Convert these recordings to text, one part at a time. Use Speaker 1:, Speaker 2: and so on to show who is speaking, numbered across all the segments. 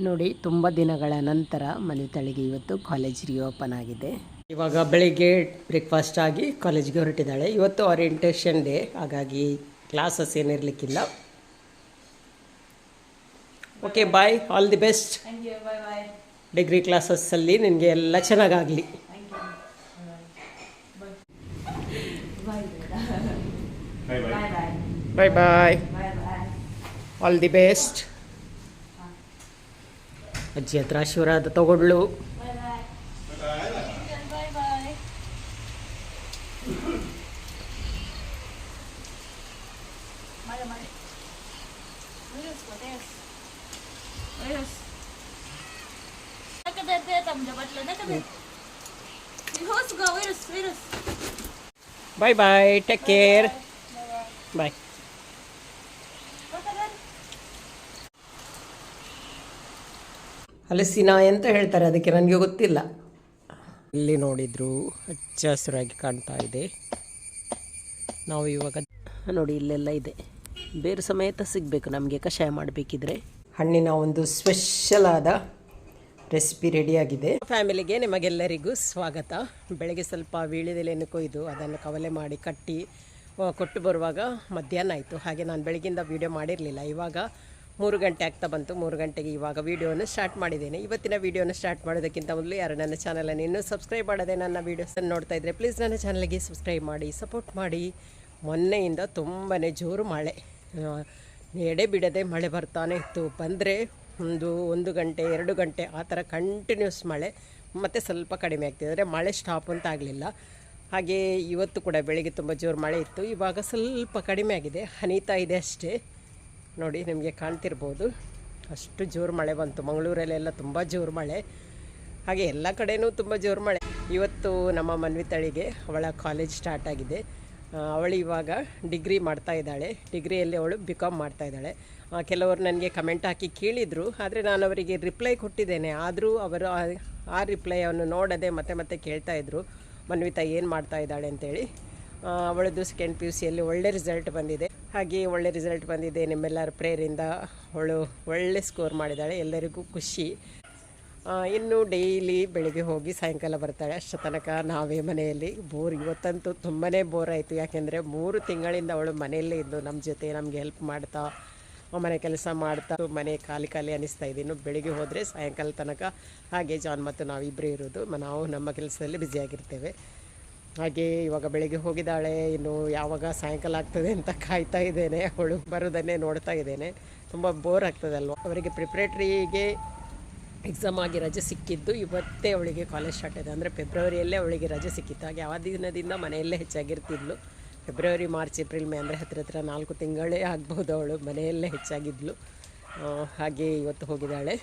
Speaker 1: ನೋಡಿ ತುಂಬ ದಿನಗಳ ನಂತರ ಮನೆ ತಳಿಗೆ ಇವತ್ತು ಕಾಲೇಜ್ ರಿಓಪನ್ ಆಗಿದೆ. ಇವಾಗ ಬೆಳಿಗ್ಗೆ ಬ್ರೇಕ್ಫಾಸ್ಟ್ ಆಗಿ ಕಾಲೇಜ್ಗೆ ಹೊರಟಿದ್ದಾಳೆ. ಇವತ್ತು ಓರಿಯೆಂಟೇಷನ್ ಡೇ ಹಾಗಾಗಿ classes ಏನಿರಲಿಕ್ಕಿಲ್ಲ. Okay bye all the best degree ಕ್ಲಾಸಸ್ಸಲ್ಲಿ ನಿನಗೆ ಎಲ್ಲ ಚೆನ್ನಾಗಾಗಲಿ. Bye bye all the best ಅಜ್ಜಿ ಹತ್ರ ಆಶೀರ್ವಾದ ತಗೊಳ್ಳು. ಬಾಯ್ ಬಾಯ್ ಟೇಕ್ ಕೇರ್ ಬಾಯ್ ಹಲಸಿನ ಅಂತ ಹೇಳ್ತಾರೆ ಅದಕ್ಕೆ ನನಗೆ ಗೊತ್ತಿಲ್ಲ. ಇಲ್ಲಿ ನೋಡಿದ್ರು ಹಚ್ಚ ಹಸಿರಾಗಿ ಕಾಣ್ತಾ ಇದೆ. ನಾವು ಇವಾಗ ನೋಡಿ ಇಲ್ಲೆಲ್ಲ ಇದೆ. ಬೇರೆ ಸಮೇತ ಸಿಗಬೇಕು ನಮಗೆ ಕಷಾಯ ಮಾಡಬೇಕಿದ್ರೆ. ಹಣ್ಣಿನ ಒಂದು ಸ್ಪೆಷಲ್ ಆದ ರೆಸಿಪಿ ರೆಡಿಯಾಗಿದೆ ಫ್ಯಾಮಿಲಿಗೆ ನಿಮಗೆಲ್ಲರಿಗೂ ಸ್ವಾಗತ. ಬೆಳಗ್ಗೆ ಸ್ವಲ್ಪ ವೀಳ್ಯದೆಲೆಯನ್ನು ಕೊಯ್ದು ಅದನ್ನು ಕವಲೆ ಮಾಡಿ ಕಟ್ಟಿ ಕೊಟ್ಟು ಬರುವಾಗ ಮಧ್ಯಾಹ್ನ ಆಯಿತು. ಹಾಗೆ ನಾನು ಬೆಳಗಿಂದ ವೀಡಿಯೋ ಮಾಡಿರಲಿಲ್ಲ. ಇವಾಗ ಮೂರು ಗಂಟೆ ಆಗ್ತಾ ಬಂತು. ಮೂರು ಗಂಟೆಗೆ ಇವಾಗ ವೀಡಿಯೋನ ಸ್ಟಾರ್ಟ್ ಮಾಡಿದ್ದೇನೆ. ಇವತ್ತಿನ ವೀಡಿಯೋನ ಸ್ಟಾರ್ಟ್ ಮಾಡೋದಕ್ಕಿಂತ ಮೊದಲು ಯಾರು ನನ್ನ ಚಾನಲನ್ನು ಇನ್ನೂ ಸಬ್ಸ್ಕ್ರೈಬ್ ಮಾಡದೆ ನನ್ನ ವೀಡಿಯೋಸನ್ನು ನೋಡ್ತಾ ಇದ್ದರೆ ಪ್ಲೀಸ್ ನನ್ನ ಚಾನಲ್ಗೆ ಸಬ್ಸ್ಕ್ರೈಬ್ ಮಾಡಿ ಸಪೋರ್ಟ್ ಮಾಡಿ. ಮೊನ್ನೆಯಿಂದ ತುಂಬಾ ಜೋರು ಮಳೆ. ಎಡೆ ಬಿಡದೆ ಮಳೆ ಬರ್ತಾನೆ ಇತ್ತು. ಬಂದರೆ ಒಂದು ಒಂದು ಗಂಟೆ, ಎರಡು ಗಂಟೆ ಆ ಥರ ಕಂಟಿನ್ಯೂಸ್ ಮಳೆ. ಮತ್ತು ಸ್ವಲ್ಪ ಕಡಿಮೆ ಆಗ್ತಿದೆ. ಅಂದರೆ ಮಳೆ ಸ್ಟಾಪ್ ಅಂತ ಆಗಲಿಲ್ಲ. ಹಾಗೆ ಇವತ್ತು ಕೂಡ ಬೆಳಿಗ್ಗೆ ತುಂಬ ಜೋರು ಮಳೆ ಇತ್ತು. ಇವಾಗ ಸ್ವಲ್ಪ ಕಡಿಮೆ ಆಗಿದೆ. ಹನಿತಾ ಇದೆ ಅಷ್ಟೇ. ನೋಡಿ ನಿಮಗೆ ಕಾಣ್ತಿರ್ಬೋದು. ಅಷ್ಟು ಜೋರು ಮಳೆ ಬಂತು. ಮಂಗಳೂರಲ್ಲೆಲ್ಲ ತುಂಬ ಜೋರು ಮಳೆ. ಹಾಗೆ ಎಲ್ಲ ಕಡೆಯೂ ತುಂಬ ಜೋರು ಮಳೆ. ಇವತ್ತು ನಮ್ಮ ಮನ್ವಿತಾಳಿಗೆ ಅವಳ ಕಾಲೇಜ್ ಸ್ಟಾರ್ಟ್ ಆಗಿದೆ. ಅವಳು ಇವಾಗ ಡಿಗ್ರಿ ಮಾಡ್ತಾ ಇದ್ದಾಳೆ. ಡಿಗ್ರಿಯಲ್ಲಿ ಅವಳು ಬಿ ಕಾಮ್ ಮಾಡ್ತಾ ಇದ್ದಾಳೆ. ಕೆಲವರು ನನಗೆ ಕಮೆಂಟ್ ಹಾಕಿ ಕೇಳಿದರು. ಆದರೆ ನಾನು ಅವರಿಗೆ ರಿಪ್ಲೈ ಕೊಟ್ಟಿದ್ದೇನೆ. ಆದರೂ ಅವರು ಆ- ರಿಪ್ಲೈ ಅವನು ನೋಡದೆ ಮತ್ತೆ ಮತ್ತೆ ಕೇಳ್ತಾ ಇದ್ರು. ಮನ್ವಿತಾ ಏನು ಮಾಡ್ತಾ ಇದ್ದಾಳೆ ಅಂತೇಳಿ. ಅವಳದ್ದು ಸೆಕೆಂಡ್ ಪಿ ಯು ಸಿಯಲ್ಲಿ ಒಳ್ಳೆ ರಿಸಲ್ಟ್ ಬಂದಿದೆ. ಹಾಗೆ ಒಳ್ಳೆ ರಿಸಲ್ಟ್ ಬಂದಿದೆ. ನಿಮ್ಮೆಲ್ಲರ ಪ್ರೇಯರಿಂದ ಅವಳು ಒಳ್ಳೆ ಸ್ಕೋರ್ ಮಾಡಿದ್ದಾಳೆ. ಎಲ್ಲರಿಗೂ ಖುಷಿ. ಇನ್ನು ಡೈಲಿ ಬೆಳಿಗ್ಗೆ ಹೋಗಿ ಸಾಯಂಕಾಲ ಬರ್ತಾಳೆ. ಅಷ್ಟು ತನಕ ನಾವೇ ಮನೆಯಲ್ಲಿ. ಬೋರ್ ಇವತ್ತಂತೂ ತುಂಬಾ ಬೋರ್ ಆಯಿತು. ಯಾಕೆಂದರೆ ಮೂರು ತಿಂಗಳಿಂದ ಅವಳು ಮನೆಯಲ್ಲೇ ಇದ್ದು ನಮ್ಮ ಜೊತೆ ನಮಗೆ ಹೆಲ್ಪ್ ಮಾಡ್ತಾ, ಮನೆ ಕೆಲಸ ಮಾಡ್ತಾ, ಮನೆ ಖಾಲಿ ಖಾಲಿ ಅನ್ನಿಸ್ತಾ ಇದೆ. ಬೆಳಿಗ್ಗೆ ಹೋದರೆ ಸಾಯಂಕಾಲ ತನಕ ಹಾಗೆ ಜಾನ್ ಮತ್ತು ನಾವಿಬ್ಬರೇ ಇರೋದು ನಾವು ನಮ್ಮ ಕೆಲಸದಲ್ಲಿ ಬ್ಯುಸಿಯಾಗಿರ್ತೇವೆ ಹಾಗೆ ಇವಾಗ ಬೆಳಿಗ್ಗೆ ಹೋಗಿದ್ದಾಳೆ, ಇನ್ನು ಯಾವಾಗ ಸಾಯಂಕಾಲ ಆಗ್ತದೆ ಅಂತ ಕಾಯ್ತಾ ಇದ್ದೇನೆ, ಅವಳು ಬರೋದನ್ನೇ ನೋಡ್ತಾ ಇದ್ದೇನೆ. ತುಂಬ ಬೋರ್ ಆಗ್ತದಲ್ವ ಅವರಿಗೆ ಪ್ರಿಪ್ರೇಟ್ರಿಗೆ ಎಕ್ಸಾಮ್ ಆಗಿ ರಜೆ ಸಿಕ್ಕಿದ್ದು, ಇವತ್ತೇ ಅವಳಿಗೆ ಕಾಲೇಜ್ ಸ್ಟಾರ್ಟ್ ಇದೆ ಅಂದರೆ ಫೆಬ್ರವರಿಯಲ್ಲೇ ಅವಳಿಗೆ ರಜೆ ಸಿಕ್ಕಿತ್ತು. ಹಾಗೆ ಆ ದಿನದಿಂದ ಮನೆಯಲ್ಲೇ ಹೆಚ್ಚಾಗಿರ್ತಿದ್ಲು. ಫೆಬ್ರವರಿ ಮಾರ್ಚ್ ಏಪ್ರಿಲ್ ಮೇ ಅಂದರೆ ಹತ್ತಿರ ಹತ್ರ ನಾಲ್ಕು ತಿಂಗಳೇ ಆಗ್ಬೋದು ಅವಳು ಮನೆಯಲ್ಲೇ ಹೆಚ್ಚಾಗಿದ್ಲು. ಹಾಗೆ ಇವತ್ತು ಹೋಗಿದ್ದಾಳೆ.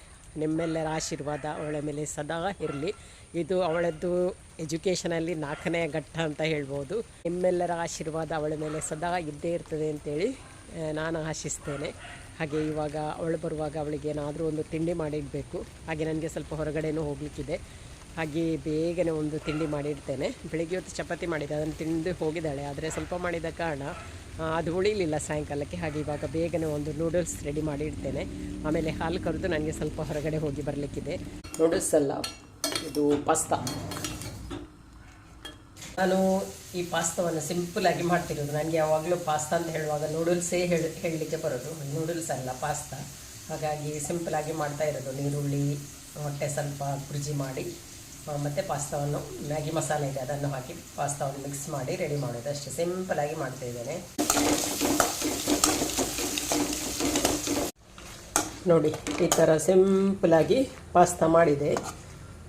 Speaker 1: ನಿಮ್ಮೆಲ್ಲರ ಆಶೀರ್ವಾದ ಅವಳ ಮೇಲೆ ಸದಾ ಇರಲಿ. ಇದು ಅವಳದ್ದು ಎಜುಕೇಷನಲ್ಲಿ ನಾಲ್ಕನೇ ಘಟ್ಟ ಅಂತ ಹೇಳ್ಬೋದು. ನಿಮ್ಮೆಲ್ಲರ ಆಶೀರ್ವಾದ ಅವಳ ಮೇಲೆ ಸದಾ ಇದ್ದೇ ಇರ್ತದೆ ಅಂತೇಳಿ ನಾನು ಆಶಿಸ್ತೇನೆ. ಹಾಗೆ ಇವಾಗ ಅವಳು ಬರುವಾಗ ಅವಳಿಗೆ ಏನಾದರೂ ಒಂದು ತಿಂಡಿ ಮಾಡಿಡಬೇಕು. ಹಾಗೆ ನನಗೆ ಸ್ವಲ್ಪ ಹೊರಗಡೆನೂ ಹೋಗಲಿಕ್ಕಿದೆ. ಹಾಗೆ ಬೇಗನೆ ಒಂದು ತಿಂಡಿ ಮಾಡಿಡ್ತೇನೆ. ಬೆಳಿಗ್ಗೆ ಹೊತ್ತು ಚಪಾತಿ ಮಾಡಿದ್ದೆ ಅದನ್ನು ತಿಂದು ಹೋಗಿದ್ದಾಳೆ. ಆದರೆ ಸ್ವಲ್ಪ ಮಾಡಿದ ಕಾರಣ ಅದು ಉಳಿಲಿಲ್ಲ ಸಾಯಂಕಾಲಕ್ಕೆ. ಹಾಗೆ ಇವಾಗ ಬೇಗನೆ ಒಂದು ನೂಡಲ್ಸ್ ರೆಡಿ ಮಾಡಿ ಇಡ್ತೇನೆ ಆಮೇಲೆ ಹಾಲು ಕರೆದು ನನಗೆ ಸ್ವಲ್ಪ ಹೊರಗಡೆ ಹೋಗಿ ಬರಲಿಕ್ಕಿದೆ. ನೂಡಲ್ಸ್ ಅಲ್ಲ. ಇದು ಪಾಸ್ತಾ. ನಾನು ಈ ಪಾಸ್ತಾವನ್ನು ಸಿಂಪಲಾಗಿ ಮಾಡ್ತಿರೋದು. ನನಗೆ ಯಾವಾಗಲೂ ಪಾಸ್ತಾ ಅಂತ ಹೇಳುವಾಗ ನೂಡಲ್ಸೇ ಹೇಳಿ, ಹೇಳಲಿಕ್ಕೆ ಬರೋದು. ನೂಡಲ್ಸ್ ಅಲ್ಲ, ಪಾಸ್ತಾ. ಹಾಗಾಗಿ ಸಿಂಪಲಾಗಿ ಮಾಡ್ತಾ ಇರೋದು. ನೀರುಳ್ಳಿ ಮೊಟ್ಟೆ ಸ್ವಲ್ಪ ಬುರ್ಜಿ ಮಾಡಿ ಮತ್ತು ಪಾಸ್ತಾವನ್ನು ಮ್ಯಾಗಿ ಮಸಾಲೆ ಇದೆ, ಅದನ್ನು ಹಾಕಿ ಪಾಸ್ತಾವನ್ನು ಮಿಕ್ಸ್ ಮಾಡಿ ರೆಡಿ ಮಾಡೋದು. ಅಷ್ಟೇ ಸಿಂಪಲಾಗಿ ಮಾಡ್ತಾ ಇದ್ದೇನೆ. ನೋಡಿ, ಈ ಥರ ಸಿಂಪಲಾಗಿ ಪಾಸ್ತಾ ಮಾಡಿದೆ.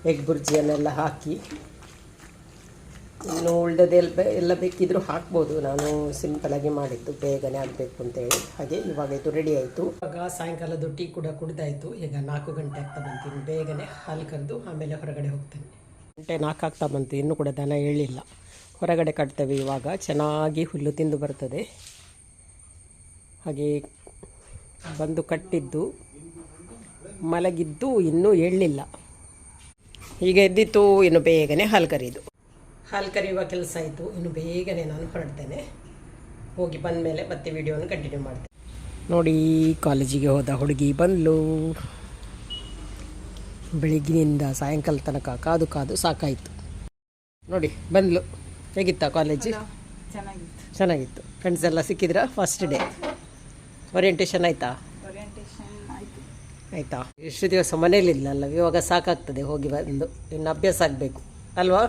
Speaker 1: ಎಗ್ ಬುರ್ಜಿಯನ್ನೆಲ್ಲ ಹಾಕಿ ಇನ್ನು ಉಳ್ದದೆಲ್ಲ ಎಲ್ಲ ಬೇಕಿದ್ರೂ ಹಾಕ್ಬೋದು. ನಾನು ಸಿಂಪಲಾಗಿ ಮಾಡಿದ್ದು. ಬೇಗನೆ ಆಗಬೇಕು ಅಂತೇಳಿ ಹಾಗೆ ಇವಾಗ ಇದು ರೆಡಿ ಆಯಿತು. ಇವಾಗ ಸಾಯಂಕಾಲದ ಟೀ ಕೂಡ ಕುಡ್ದಾಯಿತು. ಈಗ ನಾಲ್ಕು ಗಂಟೆ ಆಗ್ತಾ ಬಂತೀನಿ ಬೇಗನೆ ಹಾಲು ಕರೆದು ಆಮೇಲೆ ಹೊರಗಡೆ ಹೋಗ್ತೇನೆ. ಗಂಟೆ ನಾಲ್ಕು ಆಗ್ತಾ ಬಂತು. ಇನ್ನೂ ಕೂಡ ದನ ಹೇಳಿಲ್ಲ ಹೊರಗಡೆ ಕಟ್ತೇವೆ ಇವಾಗ. ಚೆನ್ನಾಗಿ ಹುಲ್ಲು ತಿಂದು ಬರ್ತದೆ. ಹಾಗೆ ಬಂದು ಕಟ್ಟಿದ್ದು. ಮಲಗಿದ್ದು ಇನ್ನೂ ಏಳಲಿಲ್ಲ. ಈಗ ಎದ್ದಿತ್ತು ಇನ್ನು ಬೇಗನೆ ಹಾಲು ಕರೆಯೋದು. ಹಾಲು ಕರೆಯುವ ಕೆಲಸ ಆಯಿತು. ಇನ್ನು ಬೇಗನೆ ನಾನು ಹೊರಡ್ತೇನೆ. ಹೋಗಿ ಬಂದ ಮೇಲೆ ಮತ್ತೆ ವಿಡಿಯೋನ ಕಂಟಿನ್ಯೂ ಮಾಡ್ತೇನೆ. ನೋಡಿ ಕಾಲೇಜಿಗೆ ಹೋದ ಹುಡುಗಿ ಬಂದಳು ಬೆಳಿಗ್ಗಿನಿಂದ ಸಾಯಂಕಾಲ ತನಕ ಕಾದು ಕಾದು ಸಾಕಾಯಿತು. ನೋಡಿ ಬಂದಳು ಹೇಗಿತ್ತಾ ಕಾಲೇಜು?
Speaker 2: ಚೆನ್ನಾಗಿತ್ತು.
Speaker 1: ಚೆನ್ನಾಗಿತ್ತು. ಫ್ರೆಂಡ್ಸ್ ಎಲ್ಲ ಸಿಕ್ಕಿದ್ರ? ಫಸ್ಟ್ ಡೇ ಓರಿಯೆಂಟೇಷನ್ ಆಯಿತಾ?
Speaker 2: ಆಯಿತು?
Speaker 1: ಎಷ್ಟು ದಿವಸ ಮನೇಲಿಲ್ಲಲ್ಲ ಇವಾಗ ಸಾಕಾಗ್ತದೆ ಹೋಗಿ ಬಂದು. ಇನ್ನು ಅಭ್ಯಾಸ ಆಗಬೇಕು. ಅಲ್ವಾ?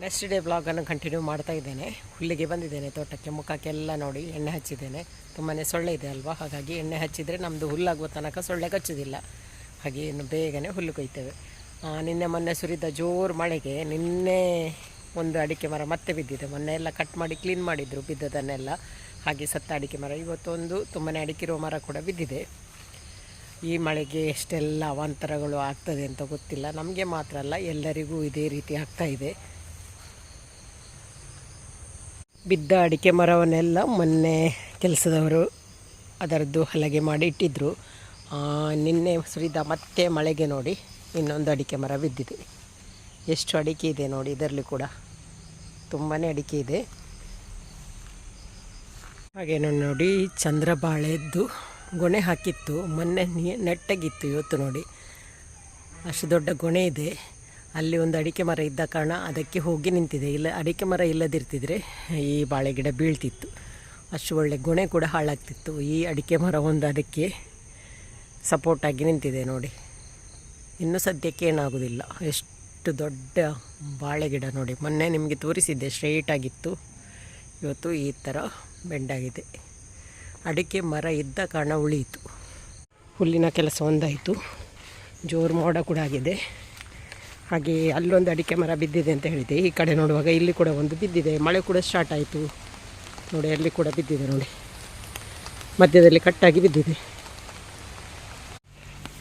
Speaker 1: ನೆಕ್ಸ್ಟ್ ಡೇ ಬ್ಲಾಗನ್ನು ಕಂಟಿನ್ಯೂ ಮಾಡ್ತಾ ಇದ್ದೇನೆ. ಹುಲ್ಲಿಗೆ ಬಂದಿದ್ದೇನೆ ತೋಟಕ್ಕೆ. ಮುಖಕ್ಕೆಲ್ಲ ನೋಡಿ ಎಣ್ಣೆ ಹಚ್ಚಿದ್ದೇನೆ. ತುಂಬಾ ಸೊಳ್ಳೆ ಇದೆ ಅಲ್ವಾ? ಹಾಗಾಗಿ ಎಣ್ಣೆ ಹಚ್ಚಿದರೆ ನಮ್ಮದು ಹುಲ್ಲಾಗುವ ತನಕ ಸೊಳ್ಳೆ ಕಚ್ಚೋದಿಲ್ಲ. ಹಾಗೆ ಇನ್ನು ಬೇಗನೆ ಹುಲ್ಲು ಕೊಯ್ತೇವೆ. ನಿನ್ನೆ ಮೊನ್ನೆ ಸುರಿದ ಜೋರು ಮಳೆಗೆ ನಿನ್ನೆ ಒಂದು ಅಡಿಕೆ ಮರ ಮತ್ತೆ ಬಿದ್ದಿದೆ. ಮೊನ್ನೆ ಎಲ್ಲ ಕಟ್ ಮಾಡಿ ಕ್ಲೀನ್ ಮಾಡಿದ್ರು ಬಿದ್ದದನ್ನೆಲ್ಲ. ಹಾಗೆ ಸತ್ತ ಅಡಿಕೆ ಮರ. ಇವತ್ತೊಂದು ತುಂಬಾ ಅಡಿಕೆ ಇರುವ ಮರ ಕೂಡ ಬಿದ್ದಿದೆ. ಈ ಮಳೆಗೆ ಎಷ್ಟೆಲ್ಲ ಅವಾಂತರಗಳು ಆಗ್ತದೆ ಅಂತ ಗೊತ್ತಿಲ್ಲ. ನಮಗೆ ಮಾತ್ರ ಅಲ್ಲ, ಎಲ್ಲರಿಗೂ ಇದೇ ರೀತಿ ಆಗ್ತಾ ಇದೆ. ಬಿದ್ದ ಅಡಿಕೆ ಮರವನ್ನೆಲ್ಲ ಮೊನ್ನೆ ಕೆಲಸದವರು ಅದರದ್ದು ಹಲಗೆ ಮಾಡಿ ಇಟ್ಟಿದ್ದರು ನಿನ್ನೆ ಸುರಿದ ಮತ್ತೆ ಮಳೆಗೆ ನೋಡಿ ಇನ್ನೊಂದು ಅಡಿಕೆ ಮರ ಬಿದ್ದಿದೆ. ಎಷ್ಟು ಅಡಿಕೆ ಇದೆ ನೋಡಿ ಇದರಲ್ಲಿ ಕೂಡ. ತುಂಬಾ ಅಡಿಕೆ ಇದೆ. ಹಾಗೇನು ನೋಡಿ, ಚಂದ್ರಬಾಳೆದ್ದು. ಗೊನೆ ಹಾಕಿತ್ತು, ಮೊನ್ನೆ ನೆಟ್ಟಗಿತ್ತು ಇವತ್ತು ನೋಡಿ. ಅಷ್ಟು ದೊಡ್ಡ ಗೊನೆ ಇದೆ. ಅಲ್ಲಿ ಒಂದು ಅಡಿಕೆ ಮರ ಇದ್ದ ಕಾರಣ ಅದಕ್ಕೆ ಹೋಗಿ ನಿಂತಿದೆ. ಇಲ್ಲ, ಅಡಿಕೆ ಮರ ಇಲ್ಲದಿರ್ತಿದ್ರೆ ಈ ಬಾಳೆ ಗಿಡ ಬೀಳ್ತಿತ್ತು. ಅಷ್ಟು ಒಳ್ಳೆ ಗೊಣೆ ಕೂಡ ಹಾಳಾಗ್ತಿತ್ತು. ಈ ಅಡಿಕೆ ಮರ ಒಂದು ಅದಕ್ಕೆ ಸಪೋರ್ಟಾಗಿ ನಿಂತಿದೆ ನೋಡಿ. ಇನ್ನು ಸದ್ಯಕ್ಕೆ ಏನಾಗೋದಿಲ್ಲ. ಎಷ್ಟು ದೊಡ್ಡ ಬಾಳೆ ಗಿಡ ನೋಡಿ. ಮೊನ್ನೆ ನಿಮಗೆ ತೋರಿಸಿದ್ದೆ ಸ್ಟ್ರೈಟ್ ಆಗಿತ್ತು. ಇವತ್ತು ಈ ಥರ ಬೆಂಡಾಗಿದೆ ಅಡಿಕೆ ಮರ ಇದ್ದ ಕಾರಣ ಉಳಿಯಿತು. ಹುಲ್ಲಿನ ಕೆಲಸ ಒಂದಾಯಿತು. ಜೋರು ಮೋಡ ಕೂಡ ಆಗಿದೆ. ಹಾಗೆ ಅಲ್ಲೊಂದು ಅಡಿಕೆ ಮರ ಬಿದ್ದಿದೆ ಅಂತ ಹೇಳಿದೆ. ಈ ಕಡೆ ನೋಡುವಾಗ ಇಲ್ಲಿ ಕೂಡ ಒಂದು ಬಿದ್ದಿದೆ. ಮಳೆ ಕೂಡ ಸ್ಟಾರ್ಟ್ ಆಯಿತು. ನೋಡಿ, ಅಲ್ಲಿ ಕೂಡ ಬಿದ್ದಿದೆ ನೋಡಿ. ಮಧ್ಯದಲ್ಲಿ ಕಟ್ಟಾಗಿ ಬಿದ್ದಿದೆ.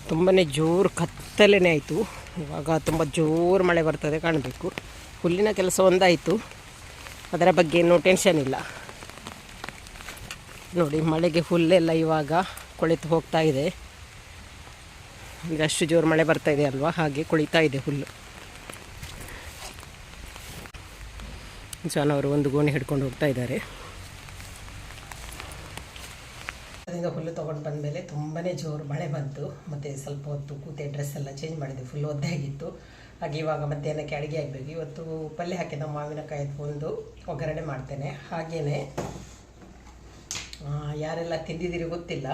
Speaker 1: ತುಂಬಾ ಜೋರು ಕತ್ತಲೆನೇ ಆಯಿತು. ಇವಾಗ ತುಂಬ ಜೋರು ಮಳೆ ಬರ್ತದೆ ಕಾಣಬೇಕು. ಹುಲ್ಲಿನ ಕೆಲಸ ಒಂದಾಯಿತು. ಅದರ ಬಗ್ಗೆ ಏನೂ ಟೆನ್ಷನ್ ಇಲ್ಲ. ನೋಡಿ, ಮಳೆಗೆ ಹುಲ್ಲೆಲ್ಲ ಇವಾಗ ಕೊಳೆತು ಹೋಗ್ತಾ ಇದೆ. ಈಗ ಅಷ್ಟು ಜೋರು ಮಳೆ ಬರ್ತಾ ಇದೆ ಅಲ್ವಾ? ಹಾಗೆ ಕೊಳಿತಾ ಇದೆ ಹುಲ್ಲು. ಜಾನವರು ಒಂದು ಗೋಣಿ ಹಿಡ್ಕೊಂಡು ಹೋಗ್ತಾ ಇದ್ದಾರೆ. ಅದರಿಂದ ಹುಲ್ಲು ತೊಗೊಂಡು ಬಂದಮೇಲೆ ತುಂಬಾ ಜೋರು ಮಳೆ ಬಂತು. ಮತ್ತು ಸ್ವಲ್ಪ ಹೊತ್ತು ಕೂತೆ ಡ್ರೆಸ್ ಎಲ್ಲ ಚೇಂಜ್ ಮಾಡಿದೆ. ಫುಲ್ ಒದ್ದೆ ಆಗಿತ್ತು. ಹಾಗೆ ಇವಾಗ ಮಧ್ಯಾಹ್ನಕ್ಕೆ ಅಡುಗೆ ಆಗಬೇಕು. ಇವತ್ತು ಪಲ್ಯ ಹಾಕಿದ ಮಾವಿನಕಾಯಿ ಒಂದು ಒಗ್ಗರಣೆ ಮಾಡ್ತೇನೆ. ಹಾಗೆಯೇ ಯಾರೆಲ್ಲ ತಿಂದಿದ್ದೀರಿ ಗೊತ್ತಿಲ್ಲ.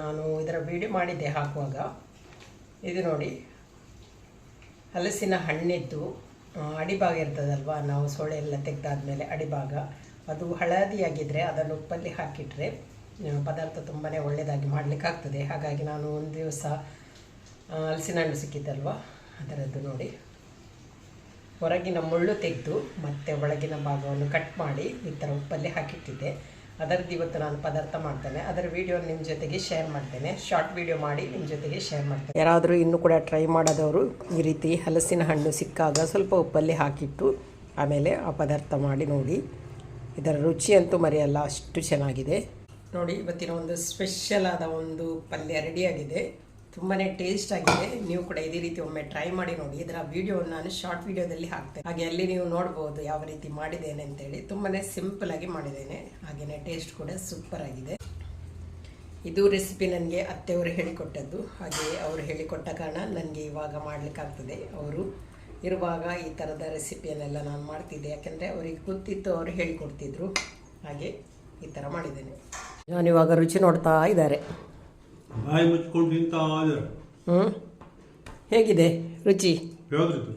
Speaker 1: ನಾನು ಇದರ ವಿಡಿಯೋ ಮಾಡಿದ್ದೆ ಹಾಕುವಾಗ. ಇದು ನೋಡಿ. ಹಲಸಿನ ಹಣ್ಣಿದ್ದು ಅಡಿಭಾಗ ಇರ್ತದಲ್ವ? ನಾವು ಸೊಳ್ಳೆ ಎಲ್ಲ ತೆಗೆದಾದ್ಮೇಲೆ ಅಡಿಭಾಗ. ಅದು ಹಳದಿಯಾಗಿದ್ದರೆ ಅದನ್ನು ಉಪ್ಪಲ್ಲಿ ಹಾಕಿಟ್ರೆ ಪದಾರ್ಥ ತುಂಬಾ ಒಳ್ಳೆಯದಾಗಿ ಮಾಡಲಿಕ್ಕಾಗ್ತದೆ ಹಾಗಾಗಿ ನಾನು ಒಂದು ದಿವಸ ಹಲಸಿನ ಹಣ್ಣು ಸಿಕ್ಕಿದ್ದಲ್ವ ಅದರದ್ದು ನೋಡಿ. ಹೊರಗಿನ ಮುಳ್ಳು ತೆಗೆದು ಮತ್ತೆ ಒಳಗಿನ ಭಾಗವನ್ನು ಕಟ್ ಮಾಡಿ ಈ ಥರ ಉಪ್ಪಲ್ಲಿ ಹಾಕಿಟ್ಟಿದ್ದೆ. ಅದರದ್ದು ಇವತ್ತು ನಾನು ಪದಾರ್ಥ ಮಾಡ್ತೇನೆ. ಅದರ ವಿಡಿಯೋ ನಿಮ್ಮ ಜೊತೆಗೆ ಶೇರ್ ಮಾಡ್ತೇನೆ. ಶಾರ್ಟ್ ವಿಡಿಯೋ ಮಾಡಿ ನಿಮ್ಮ ಜೊತೆಗೆ ಶೇರ್ ಮಾಡ್ತೇನೆ. ಯಾರಾದರೂ ಇನ್ನೂ ಕೂಡ ಟ್ರೈ ಮಾಡೋದವರು ಈ ರೀತಿ ಹಲಸಿನ ಹಣ್ಣು ಸಿಕ್ಕಾಗ ಸ್ವಲ್ಪ ಉಪ್ಪಲ್ಲಿ ಹಾಕಿಟ್ಟು ಆಮೇಲೆ ಆ ಪದಾರ್ಥ ಮಾಡಿ ನೋಡಿ. ಇದರ ರುಚಿ ಅಂತೂ ಮರೆಯಲ್ಲ ಅಷ್ಟು ಚೆನ್ನಾಗಿದೆ. ನೋಡಿ ಇವತ್ತಿನ ಒಂದು ಸ್ಪೆಷಲ್ ಆದ ಒಂದು ಪಲ್ಯ ರೆಡಿಯಾಗಿದೆ ತುಂಬಾ ಟೇಸ್ಟ್ ಆಗಿದೆ. ನೀವು ಕೂಡ ಇದೇ ರೀತಿ ಒಮ್ಮೆ ಟ್ರೈ ಮಾಡಿ ನೋಡಿ. ಇದರ ವಿಡಿಯೋ ನಾನು ಶಾರ್ಟ್ ವಿಡಿಯೋದಲ್ಲಿ ಹಾಕ್ತೇನೆ. ಹಾಗೆ ಅಲ್ಲಿ ನೀವು ನೋಡ್ಬೋದು ಯಾವ ರೀತಿ ಮಾಡಿದ್ದೇನೆ ಅಂತೇಳಿ ತುಂಬಾ ಸಿಂಪಲ್ ಆಗಿ ಮಾಡಿದ್ದೇನೆ. ಹಾಗೆಯೇ ಟೇಸ್ಟ್ ಕೂಡ ಸೂಪರ್ ಆಗಿದೆ. ಇದು ರೆಸಿಪಿ ನನಗೆ ಅತ್ತೆಯವರು ಹೇಳಿಕೊಟ್ಟದ್ದು. ಹಾಗೆ ಅವರು ಹೇಳಿಕೊಟ್ಟ ಕಾರಣ ನನಗೆ ಇವಾಗ ಮಾಡಲಿಕ್ಕಾಗ್ತದೆ. ಅವರು ಇರುವಾಗ ಈ ಥರದ ರೆಸಿಪಿಯನ್ನೆಲ್ಲ ನಾನು ಮಾಡ್ತಿದ್ದೆ. ಯಾಕೆಂದರೆ ಅವರಿಗೆ ಗೊತ್ತಿತ್ತು ಅವರು ಹೇಳಿಕೊಡ್ತಿದ್ರು. ಹಾಗೆ ಈ ಥರ ಮಾಡಿದ್ದೇನೆ. ನಾನಿವಾಗ ರುಚಿ ನೋಡ್ತಾ ಇದ್ದಾರೆ.
Speaker 3: ಬಾಯಿ ಮುಚ್ಕೊಂಡು ತಿಂತಾ
Speaker 1: ಹ್ಞೂ ಹೇಗಿದೆ ರುಚಿ?
Speaker 3: ಯಾವ್ದ್ರದ್ದು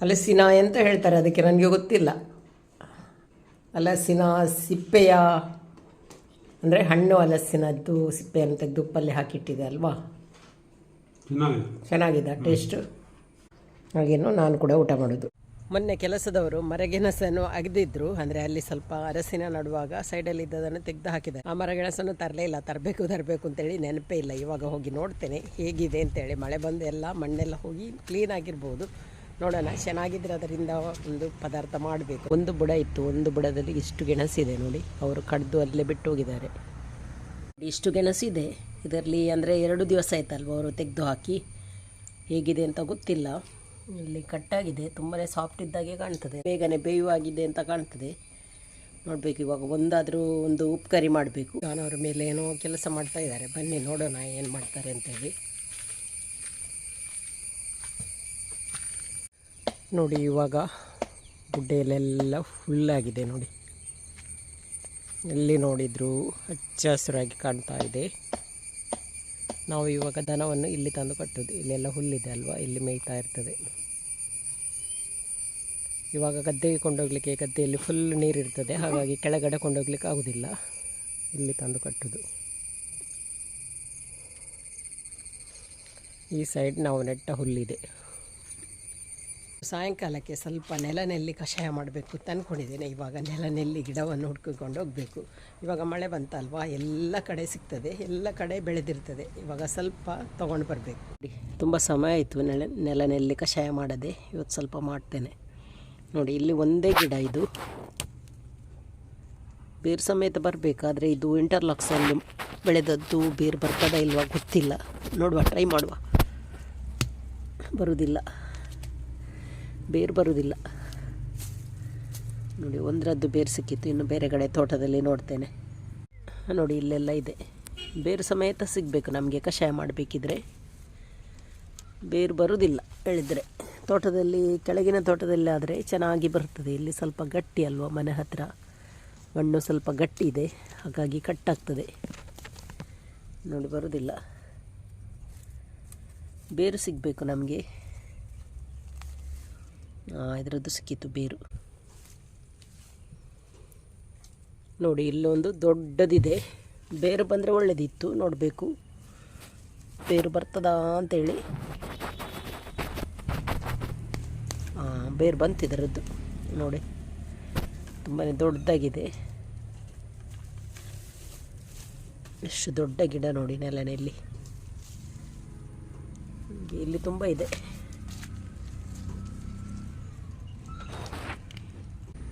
Speaker 1: ಹಲಸಿನ ಎಂತ ಹೇಳ್ತಾರೆ ಅದಕ್ಕೆ ನನಗೆ ಗೊತ್ತಿಲ್ಲ. ಹಲಸಿನ ಸಿಪ್ಪೆಯ ಅಂದರೆ ಹಣ್ಣು ಹಲಸಿನದ್ದು ಸಿಪ್ಪೆಯನ್ನು ತೆಗೆದು ಉಪ್ಪಲ್ಲಿ ಹಾಕಿಟ್ಟಿದೆ ಅಲ್ವಾ?
Speaker 3: ಚೆನ್ನಾಗಿದೆ.
Speaker 1: ಚೆನ್ನಾಗಿದೆ ಟೇಸ್ಟ್. ಹಾಗೇನು ನಾನು ಕೂಡ ಊಟ ಮಾಡೋದು. ಮೊನ್ನೆ ಕೆಲಸದವರು ಮರಗೆಣಸನ್ನು ಅಗೆದಿದ್ರು. ಅಂದರೆ ಅಲ್ಲಿ ಸ್ವಲ್ಪ ಅರಸಿನ ನಡುವಾಗ ಸೈಡಲ್ಲಿ ಇದ್ದದನ್ನು ತೆಗೆದು ಹಾಕಿದೆ ಆ ಮರಗೆಣಸನ್ನು ತರಲೇ ಇಲ್ಲ. ತರಬೇಕು ತರಬೇಕು ಅಂತೇಳಿ ನೆನಪೇ ಇಲ್ಲ. ಇವಾಗ ಹೋಗಿ ನೋಡ್ತೇನೆ. ಹೇಗಿದೆ ಅಂತೇಳಿ. ಮಳೆ ಬಂದು ಎಲ್ಲ ಮಣ್ಣೆಲ್ಲ ಹೋಗಿ ಕ್ಲೀನ್ ಆಗಿರ್ಬೋದು. ನೋಡೋಣ. ಚೆನ್ನಾಗಿದ್ರೆ ಅದರಿಂದ ಒಂದು ಪದಾರ್ಥ ಮಾಡಬೇಕು. ಒಂದು ಬುಡ ಇತ್ತು. ಒಂದು ಬುಡದಲ್ಲಿ ಇಷ್ಟು ಗೆಣಸಿದೆ ನೋಡಿ. ಅವರು ಕಡ್ದು ಅಲ್ಲೇ ಬಿಟ್ಟು ಹೋಗಿದ್ದಾರೆ ಇಷ್ಟು ಗೆಣಸಿದೆ. ಇದರಲ್ಲಿ ಅಂದರೆ ಎರಡು ದಿವಸ ಆಯ್ತಲ್ವ ಅವರು ತೆಗೆದು ಹಾಕಿ? ಹೇಗಿದೆ ಅಂತ ಗೊತ್ತಿಲ್ಲ. ಇಲ್ಲಿ ಕಟ್ಟಾಗಿದೆ ತುಂಬಾ ಸಾಫ್ಟ್ ಇದ್ದಾಗೆ ಕಾಣ್ತದೆ. ಬೇಗನೆ ಬೇಯುವಾಗಿದೆ ಅಂತ ಕಾಣ್ತದೆ. ನೋಡ್ಬೇಕು, ಇವಾಗ ಒಂದಾದ್ರೂ ಒಂದು ಉಪ್ಕರಿ ಮಾಡಬೇಕು. ನಾನವ್ರ ಮೇಲೆ ಏನೋ ಕೆಲಸ ಮಾಡ್ತಾ ಇದ್ದಾರೆ. ಬನ್ನಿ, ನೋಡೋಣ ಏನು ಮಾಡ್ತಾರೆ ಅಂತ ಹೇಳಿ. ನೋಡಿ, ಇವಾಗ ಗುಡ್ಡೆಯಲ್ಲೆಲ್ಲ ಆಗಿದೆ ನೋಡಿ. ಎಲ್ಲಿ ನೋಡಿದ್ರು ಹಚ್ಚ ಹಸಿರಾಗಿ ಕಾಣ್ತಾ ಇದೆ. ನಾವು ಇವಾಗ ದನವನ್ನು ಇಲ್ಲಿ ತಂದು ಕಟ್ಟೋದು. ಇಲ್ಲೆಲ್ಲ ಹುಲ್ಲಿದೆ ಅಲ್ವಾ? ಇಲ್ಲಿ ಮೇಯ್ತಾ ಇರ್ತದೆ. ಇವಾಗ ಗದ್ದೆಗೆ ಕೊಂಡೋಗ್ಲಿಕ್ಕೆ ಗದ್ದೆಯಲ್ಲಿ ಫುಲ್ ನೀರಿರ್ತದೆ. ಹಾಗಾಗಿ ಕೆಳಗಡೆ ಕೊಂಡೋಗ್ಲಿಕ್ಕೆ ಆಗೋದಿಲ್ಲ. ಇಲ್ಲಿ ತಂದು ಕಟ್ಟೋದು. ಈ ಸೈಡ್ ನಾವು ನೆಟ್ಟ ಹುಲ್ಲಿದೆ. ಸಾಯಂಕಾಲಕ್ಕೆ ಸ್ವಲ್ಪ ನೆಲನೆಲ್ಲಿ ಕಷಾಯ ಮಾಡಬೇಕು ತಂದ್ಕೊಂಡಿದ್ದೇನೆ ಇವಾಗ ನೆಲನೆಲ್ಲಿ ಗಿಡವನ್ನು ಹುಡ್ಕಿಕೊಂಡು ಹೋಗಬೇಕು. ಇವಾಗ ಮಳೆ ಬಂತಲ್ವಾ? ಎಲ್ಲ ಕಡೆ ಸಿಗ್ತದೆ. ಎಲ್ಲ ಕಡೆ ಬೆಳೆದಿರ್ತದೆ. ಇವಾಗ ಸ್ವಲ್ಪ ತೊಗೊಂಡು ಬರಬೇಕು. ತುಂಬ ಸಮಯ ಆಯಿತು ನೆಲ, ನೆಲನೆಲ್ಲಿ ಕಷಾಯ ಮಾಡದೆ. ಇವತ್ತು ಸ್ವಲ್ಪ ಮಾಡ್ತೇನೆ. ನೋಡಿ, ಇಲ್ಲಿ ಒಂದೇ ಗಿಡ ಇದು. ಬೇರು ಸಮೇತ ಬರಬೇಕಾದ್ರೆ ಇದು ಇಂಟರ್ಲಾಕ್ಸಲ್ಲಿ ಬೆಳೆದದ್ದು ಬೇರು ಬರ್ತದ ಇಲ್ವಾ ಗೊತ್ತಿಲ್ಲ. ನೋಡುವ ಟ್ರೈ ಮಾಡುವ. ಬರುವುದಿಲ್ಲ ಬೇರು ಬರುವುದಿಲ್ಲ ನೋಡಿ, ಒಂದರದ್ದು ಬೇರು ಸಿಕ್ಕಿತ್ತು, ಇನ್ನು ಬೇರೆ ಕಡೆ ತೋಟದಲ್ಲಿ ನೋಡ್ತೇನೆ. ನೋಡಿ, ಇಲ್ಲೆಲ್ಲ ಇದೆ. ಬೇರು ಸಮೇತ ಸಿಗಬೇಕು, ನಮಗೆ ಕಷಾಯ ಮಾಡಬೇಕಿದ್ರೆ. ಬೇರು ಬರುವುದಿಲ್ಲ ಹೇಳಿದರೆ ತೋಟದಲ್ಲಿ, ಕೆಳಗಿನ ತೋಟದಲ್ಲಿ ಆದರೆ ಚೆನ್ನಾಗಿ ಬರ್ತದೆ. ಇಲ್ಲಿ ಸ್ವಲ್ಪ ಗಟ್ಟಿ ಅಲ್ವಾ ಮನೆ ಹತ್ತಿರ ಮಣ್ಣು ಸ್ವಲ್ಪ ಗಟ್ಟಿ ಇದೆ, ಹಾಗಾಗಿ ಕಟ್ಟಾಗ್ತದೆ. ನೋಡಿ ಬರುವುದಿಲ್ಲ ಬೇರು ಸಿಗಬೇಕು ನಮಗೆ. ಇದರದ್ದು ಸಿಕ್ಕಿತ್ತು ಬೇರು. ನೋಡಿ, ಇಲ್ಲೊಂದು ದೊಡ್ಡದಿದೆ. ಬೇರು ಬಂದರೆ ಒಳ್ಳೆಯದಿತ್ತು ನೋಡಬೇಕು. ಬೇರು ಬರ್ತದಾ ಅಂತೇಳಿ. ಬೇರು ಬಂತು ಇದರದ್ದು, ನೋಡಿ. ತುಂಬಾ ದೊಡ್ಡದಾಗಿದೆ. ಎಷ್ಟು ದೊಡ್ಡ ಗಿಡ ನೋಡಿ ನೆಲನೆಯಲ್ಲಿ ಇಲ್ಲಿ ತುಂಬ ಇದೆ.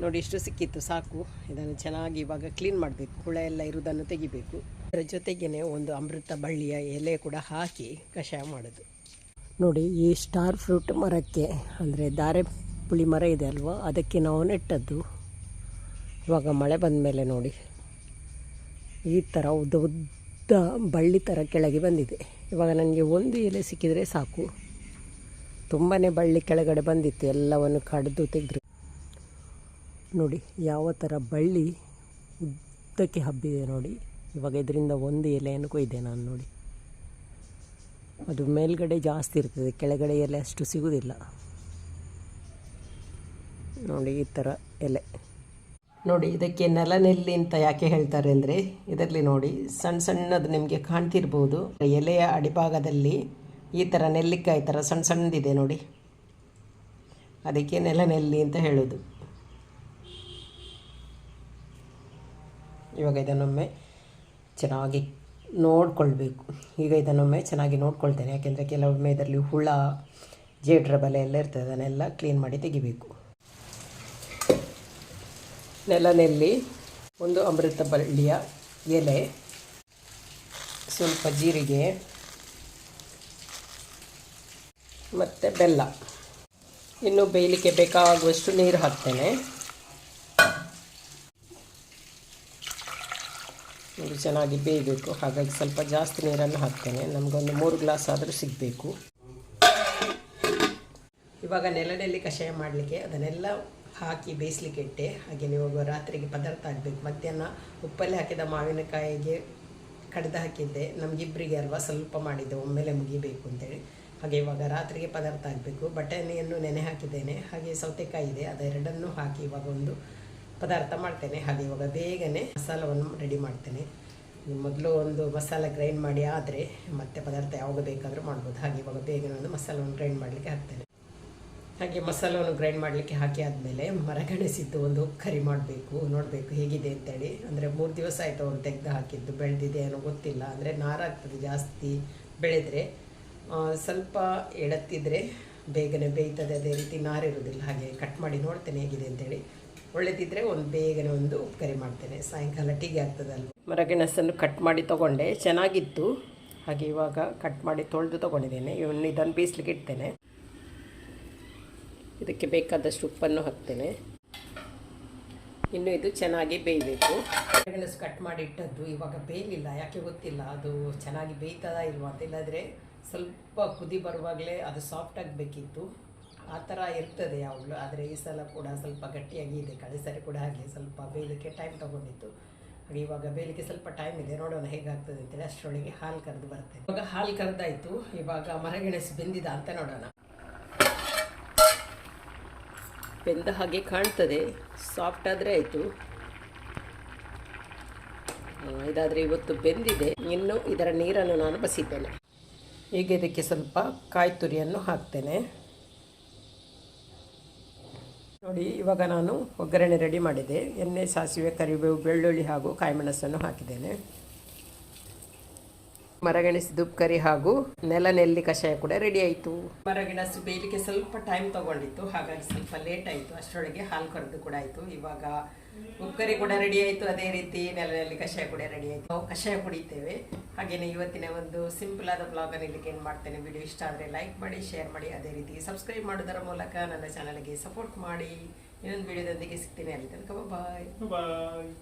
Speaker 1: ನೋಡಿ, ಇಷ್ಟು ಸಿಕ್ಕಿತ್ತು, ಸಾಕು. ಇದನ್ನು ಚೆನ್ನಾಗಿ ಇವಾಗ ಕ್ಲೀನ್ ಮಾಡಬೇಕು. ಹುಳ ಎಲ್ಲ ಇರುವುದನ್ನು ತೆಗಿಬೇಕು. ಅದರ ಜೊತೆಗೇ ಒಂದು ಅಮೃತ ಬಳ್ಳಿಯ ಎಲೆ ಕೂಡ ಹಾಕಿ ಕಷಾಯ ಮಾಡೋದು. ನೋಡಿ, ಈ ಸ್ಟಾರ್ ಫ್ರೂಟ್ ಮರಕ್ಕೆ, ಅಂದರೆ ದಾರೆ ಪುಳಿ ಮರ ಇದೆ ಅಲ್ವಾ, ಅದಕ್ಕೆ ನಾವು ನೆಟ್ಟದ್ದು. ಇವಾಗ ಮಳೆ ಬಂದ ಮೇಲೆ ನೋಡಿ, ಈ ಥರ ಉದ್ದ ಉದ್ದ ಬಳ್ಳಿ ಥರ ಕೆಳಗೆ ಬಂದಿದೆ. ಇವಾಗ ನನಗೆ ಒಂದು ಎಲೆ ಸಿಕ್ಕಿದರೆ ಸಾಕು. ತುಂಬಾ ಬಳ್ಳಿ ಕೆಳಗಡೆ ಬಂದಿತ್ತು, ಎಲ್ಲವನ್ನು ಕಡಿದು ತೆಗೆದ್ರು. ನೋಡಿ, ಯಾವ ಥರ ಬಳ್ಳಿ ಉದ್ದಕ್ಕೆ ಹಬ್ಬಿದೆ ನೋಡಿ. ಇವಾಗ ಇದರಿಂದ ಒಂದು ಎಲೆಯನ್ನು ಕೊಯ್ದೆ ನಾನು ನೋಡಿ. ಅದು ಮೇಲ್ಗಡೆ ಜಾಸ್ತಿ ಇರ್ತದೆ, ಕೆಳಗಡೆ ಎಲೆ ಅಷ್ಟು ಸಿಗುವುದಿಲ್ಲ ನೋಡಿ, ಈ ಥರ ಎಲೆ. ನೋಡಿ, ಇದಕ್ಕೆ ನೆಲನೆಲ್ಲಿ ಅಂತ ಯಾಕೆ ಹೇಳ್ತಾರೆ ಅಂದರೆ, ಇದರಲ್ಲಿ ನೋಡಿ ಸಣ್ಣ ಸಣ್ಣದು ನಿಮಗೆ ಕಾಣ್ತಿರ್ಬೋದು. ಎಲೆಯ ಅಡಿಭಾಗದಲ್ಲಿ ಈ ಥರ ನೆಲ್ಲಿಕಾಯಿ ಥರ ಸಣ್ಣ ಸಣ್ಣದಿದೆ ನೋಡಿ. ಅದಕ್ಕೆ ನೆಲನೆಲ್ಲಿ ಅಂತ ಹೇಳೋದು. ಇವಾಗ ಇದನ್ನೊಮ್ಮೆ ಚೆನ್ನಾಗಿ ನೋಡಿಕೊಳ್ಬೇಕು. ಈಗ ಇದನ್ನೊಮ್ಮೆ ಚೆನ್ನಾಗಿ ನೋಡ್ಕೊಳ್ತೇನೆ. ಯಾಕೆಂದರೆ ಕೆಲವೊಮ್ಮೆ ಇದರಲ್ಲಿ ಹುಳ, ಜೇಡ್ರ ಬಲೆ ಎಲ್ಲ ಇರ್ತದೆ. ಅದನ್ನೆಲ್ಲ ಕ್ಲೀನ್ ಮಾಡಿ ತೆಗಿಬೇಕು. ನೆಲನೆಲ್ಲಿ ಒಂದು ಅಮೃತ ಬಳ್ಳಿಯ ಎಲೆ, ಸ್ವಲ್ಪ ಜೀರಿಗೆ ಮತ್ತು ಬೆಲ್ಲ. ಇನ್ನು ಬೇಯಲಿಕ್ಕೆ ಬೇಕಾಗುವಷ್ಟು ನೀರು ಹಾಕ್ತೇನೆ. ಇದು ಚೆನ್ನಾಗಿ ಬೇಯಬೇಕು. ಹಾಗಾಗಿ ಸ್ವಲ್ಪ ಜಾಸ್ತಿ ನೀರನ್ನು ಹಾಕ್ತೇನೆ. ನಮಗೊಂದು ಮೂರು ಗ್ಲಾಸ್ ಆದರೂ ಸಿಗಬೇಕು. ಇವಾಗ ನೆಲನೆಲ್ಲಿ ಕಷಾಯ ಮಾಡಲಿಕ್ಕೆ ಅದನ್ನೆಲ್ಲ ಹಾಕಿ ಬೇಯಿಸ್ಲಿಕ್ಕೆ ಇಟ್ಟೆ. ಹಾಗೆ ನೀವು ರಾತ್ರಿಗೆ ಪದಾರ್ಥ ಆಗಬೇಕು ಮಧ್ಯಾಹ್ನ ಉಪ್ಪಲ್ಲಿ ಹಾಕಿದ ಮಾವಿನಕಾಯಿಗೆ ಕಡ್ದು ಹಾಕಿದ್ದೆ. ನಮಗಿಬ್ಬರಿಗೆ ಅಲ್ವಾ ಸ್ವಲ್ಪ ಮಾಡಿದ್ದೆ. ಒಮ್ಮೆಲೆ ಮುಗಿಬೇಕು ಅಂತೇಳಿ. ಹಾಗೆ ಇವಾಗ ರಾತ್ರಿಗೆ ಪದಾರ್ಥ ಆಗಬೇಕು ಬಟಾಣಿಯನ್ನು ನೆನೆ ಹಾಕಿದ್ದೇನೆ. ಹಾಗೆ ಸೌತೆಕಾಯಿ ಇದೆ. ಅದೆರಡನ್ನೂ ಹಾಕಿ ಇವಾಗ ಒಂದು ಪದಾರ್ಥ ಮಾಡ್ತೇನೆ. ಹಾಗೆ ಇವಾಗ ಬೇಗನೆ ಮಸಾಲವನ್ನು ರೆಡಿ ಮಾಡ್ತೇನೆ. ಮೊದಲು ಒಂದು ಮಸಾಲ ಗ್ರೈಂಡ್ ಮಾಡಿ ಆದರೆ ಮತ್ತೆ ಪದಾರ್ಥ ಯಾವಾಗ ಬೇಕಾದರೂ ಮಾಡ್ಬೋದು. ಹಾಗೆ ಇವಾಗ ಬೇಗನೆ ಒಂದು ಮಸಾಲವನ್ನು ಗ್ರೈಂಡ್ ಮಾಡಲಿಕ್ಕೆ ಹಾಕ್ತೇನೆ. ಹಾಗೆ ಮಸಾಲವನ್ನು ಗ್ರೈಂಡ್ ಮಾಡಲಿಕ್ಕೆ ಹಾಕಿ ಆದಮೇಲೆ ಮರಗಣಿಸಿದ್ದು ಒಂದು ಕರಿ ಮಾಡಬೇಕು. ನೋಡಬೇಕು ಹೇಗಿದೆ ಅಂತೇಳಿ. ಅಂದರೆ ಮೂರು ದಿವಸ ಆಯಿತು ಅವ್ರು ತೆಗೆದು ಹಾಕಿದ್ದು. ಬೆಳೆದಿದೆ ಏನೋ ಗೊತ್ತಿಲ್ಲ. ಅಂದರೆ ನಾರಾಗ್ತದೆ ಜಾಸ್ತಿ ಬೆಳೆದರೆ. ಸ್ವಲ್ಪ ಎಳತ್ತಿದ್ರೆ ಬೇಗನೆ ಬೇಯ್ತದೆ. ಅದೇ ರೀತಿ ನಾರಿರೋದಿಲ್ಲ. ಹಾಗೆ ಕಟ್ ಮಾಡಿ ನೋಡ್ತೇನೆ ಹೇಗಿದೆ ಅಂತೇಳಿ. ಒಳ್ಳೆದಿದ್ದರೆ ಒಂದು ಬೇಗನೆ ಒಂದು ಉಪ್ಕರಿ ಮಾಡ್ತೇನೆ. ಸಾಯಂಕಾಲ ಟೀಗೆ ಆಗ್ತದಲ್ಲ ಮರಗೆಣಸನ್ನು ಕಟ್ ಮಾಡಿ ತೊಗೊಂಡೆ. ಚೆನ್ನಾಗಿತ್ತು. ಹಾಗೆ ಇವಾಗ ಕಟ್ ಮಾಡಿ ತೊಳೆದು ತೊಗೊಂಡಿದ್ದೇನೆ. ಇವನು ಇದನ್ನು ಬೇಯಿಸ್ಲಿಕ್ಕೆ ಇಡ್ತೇನೆ. ಇದಕ್ಕೆ ಬೇಕಾದಷ್ಟು ಉಪ್ಪನ್ನು ಹಾಕ್ತೇನೆ. ಇನ್ನು ಇದು ಚೆನ್ನಾಗಿ ಬೇಯಬೇಕು. ಮರಗೆಣಸು ಕಟ್ ಮಾಡಿ ಇಟ್ಟದ್ದು ಇವಾಗ ಬೇಯಲಿಲ್ಲ. ಯಾಕೆ ಗೊತ್ತಿಲ್ಲ. ಅದು ಚೆನ್ನಾಗಿ ಬೇಯ್ತದ ಇಲ್ವಾ ಅಂತ. ಇಲ್ಲದ್ರೆ ಸ್ವಲ್ಪ ಕುದಿ ಬರುವಾಗಲೇ ಅದು ಸಾಫ್ಟ್ ಆಗಬೇಕಿತ್ತು. ಆ ಥರ ಇರ್ತದೆ ಯಾವಾಗಲೂ ಆದರೆ ಈ ಸಲ ಕೂಡ ಸ್ವಲ್ಪ ಗಟ್ಟಿಯಾಗಿ ಇದೆ. ಕಳೆ ಸರಿ ಕೂಡ ಹಾಗೆ ಸ್ವಲ್ಪ ಬೇಯಲಿಕ್ಕೆ ಟೈಮ್ ತಗೊಂಡಿತ್ತು. ಹಾಗೆ ಇವಾಗ ಬೇಯಲಿಕ್ಕೆ ಸ್ವಲ್ಪ ಟೈಮ್ ಇದೆ. ನೋಡೋಣ ಹೇಗಾಗ್ತದೆ ಅಂತೇಳಿ ಅಷ್ಟರೊಳಗೆ ಹಾಲು ಕರೆದು ಬರುತ್ತೆ ಇವಾಗ ಹಾಲು ಕರೆದಾಯಿತು. ಇವಾಗ ಮರಗೆಣಸು ಬೆಂದಿದ ಅಂತ ನೋಡೋಣ. ಬೆಂದ ಹಾಗೆ ಕಾಣ್ತದೆ. ಸಾಫ್ಟ್ ಆದರೆ ಆಯಿತು. ಇದಾದರೆ ಇವತ್ತು ಬೆಂದಿದೆ. ಇನ್ನು ಇದರ ನೀರನ್ನು ನಾನು ಬಸಿದ್ದೇನೆ. ಈಗ ಇದಕ್ಕೆ ಸ್ವಲ್ಪ ಕಾಯಿ ತುರಿಯನ್ನು ಹಾಕ್ತೇನೆ. ನೋಡಿ, ಇವಾಗ ನಾನು ಒಗ್ಗರಣೆ ರೆಡಿ ಮಾಡಿದೆ ಎಣ್ಣೆ, ಸಾಸಿವೆ, ಕರಿಬೇವು, ಬೆಳ್ಳುಳ್ಳಿ ಹಾಗೂ ಕಾಯಿಮೆಣಸನ್ನು ಹಾಕಿದ್ದೇನೆ. ಮರಗೆಣಸಿದು ಕರಿ ಹಾಗೂ ನೆಲನೆಲ್ಲಿ ಕಷಾಯ ಕೂಡ ರೆಡಿ ಆಯಿತು. ಮರಗೆಣಸು ಬೇಯಲಿಕ್ಕೆ ಸ್ವಲ್ಪ ಟೈಮ್ ತಗೊಂಡಿತ್ತು. ಹಾಗಾಗಿ ಸ್ವಲ್ಪ ಲೇಟ್ ಆಯಿತು. ಅಷ್ಟರೊಳಗೆ ಹಾಲು ಕರೆದು ಕೂಡ ಆಯಿತು. ಇವಾಗ ಉಪ್ಪುಕರಿ ಕೂಡ ರೆಡಿ ಆಯಿತು. ಅದೇ ರೀತಿ ನೆಲದಲ್ಲಿ ಕಷಾಯ ಕೂಡ ರೆಡಿ ಆಯಿತು. ನಾವು ಕಷಾಯ ಕುಡಿತೇವೆ ಹಾಗೆಯೇ ಇವತ್ತಿನ ಒಂದು ಸಿಂಪಲ್ ಆದ ಬ್ಲಾಗನ್ನು ಇಲ್ಲಿಗೆ ಏನು ಮಾಡ್ತೇನೆ. ವಿಡಿಯೋ ಇಷ್ಟ ಆದರೆ ಲೈಕ್ ಮಾಡಿ ಶೇರ್ ಮಾಡಿ. ಅದೇ ರೀತಿ ಸಬ್ಸ್ಕ್ರೈಬ್ ಮಾಡೋದರ ಮೂಲಕ ನನ್ನ ಚಾನಲ್ಗೆ ಸಪೋರ್ಟ್ ಮಾಡಿ. ಇನ್ನೊಂದು ವಿಡಿಯೋದೊಂದಿಗೆ ಸಿಗ್ತೀನಿ. ಅಲ್ಲಿ ತನಕ ಬಾಯ್
Speaker 3: ಬಾಯ್